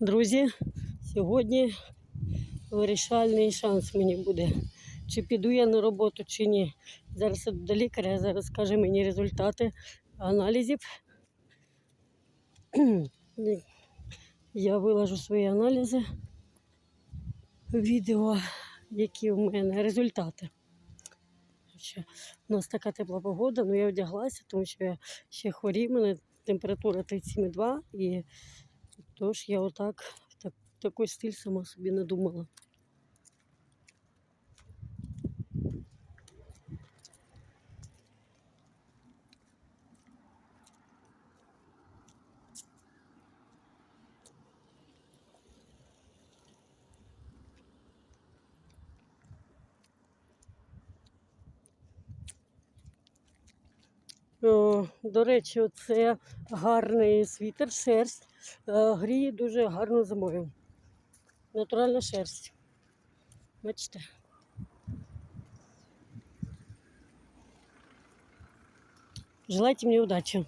Друзі, сьогодні вирішальний шанс мені буде. Чи піду я на роботу, чи ні. Зараз іду до лікаря, зараз скаже мені результати аналізів. Я виложу свої аналізи, відео, які в мене результати. У нас така тепла погода, але я вдяглася, тому що я ще хворію, у мене температура 37,2 і тож я отак, так, такий стиль сама собі надумала. О, до речі, це гарний світер, шерсть. Е, Гріє дуже гарно зимою. Натуральна шерсть. Бачите? Желайте мне удачи.